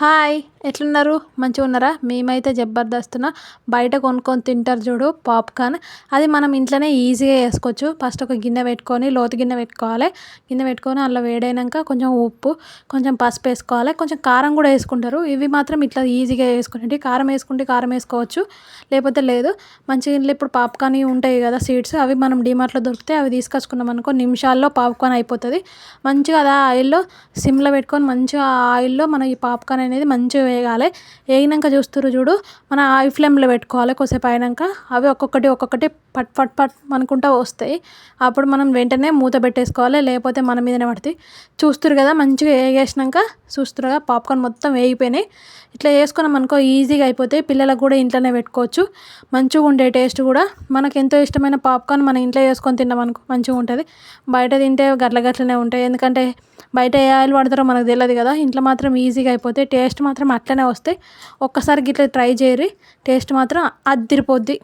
Hi ఎట్లున్నారు? మంచిగా ఉన్నారా? మేమైతే జబర్దస్తున బయట కొనుక్కొని తింటారు చూడు పాప్కార్న్. అది మనం ఇంట్లోనే ఈజీగా వేసుకోవచ్చు ఫస్ట్ ఒక గిన్నె పెట్టుకొని లోతు గిన్నె పెట్టుకోవాలి. గిన్నె పెట్టుకొని అందులో వేడైనాక కొంచెం ఉప్పు కొంచెం పసుపు వేసుకోవాలి. కొంచెం కారం కూడా వేసుకుంటారు. ఇవి మాత్రం ఇట్లా ఈజీగా వేసుకుంటే కారం వేసుకుంటే కారం వేసుకోవచ్చు. లేకపోతే లేదు. మంచిగా ఇంట్లో ఇప్పుడు పాప్కార్న్ ఉంటాయి కదా సీడ్స్ అవి మనం డిమార్ట్లో దొరికితే అవి తీసుకొచ్చుకున్నాం అనుకో నిమిషాల్లో పాప్కార్న్ అయిపోతుంది. మంచిగా అది ఆయిల్లో సిమ్లో పెట్టుకొని మంచిగా ఆయిల్లో మనం ఈ పాప్కార్న్ అనేది మంచిగా వేగాలి. వేగినాక చూస్తారు చూడు మన హై ఫ్లేమ్లో పెట్టుకోవాలి. కొద్దిసేపు అయినాక అవి ఒక్కొక్కటి ఒక్కొక్కటి పట్ పట్ పట్ అనుకుంటా వస్తాయి. అప్పుడు మనం వెంటనే మూత పెట్టేసుకోవాలి. లేకపోతే మన మీదనే పడతాయి. చూస్తారు కదా మంచిగా వేగేసినాక చూస్తురుగా పాప్కార్న్ మొత్తం వేగిపోయినాయి. ఇట్లా చేసుకున్నాం అనుకో ఈజీగా అయిపోతాయి. పిల్లలకు కూడా ఇంట్లోనే పెట్టుకోవచ్చు. మంచిగా ఉండే టేస్ట్ కూడా. మనకు ఎంతో ఇష్టమైన పాప్కార్న్ మన ఇంట్లో చేసుకొని తిన్నాం అనుకో మంచిగా ఉంటుంది. బయట తింటే గట్ల గట్లనే ఉంటాయి. ఎందుకంటే బయట ఏ ఆయిల్ వాడతారో మనకు తెలియదు కదా. ఇంట్లో మాత్రం ఈజీగా అయిపోతే టేస్ట్ మాత్రం అట్లనే వస్తాయి. ఒక్కసారి గిట్ల ట్రై చేయరి టేస్ట్ మాత్రం అదిరిపోద్ది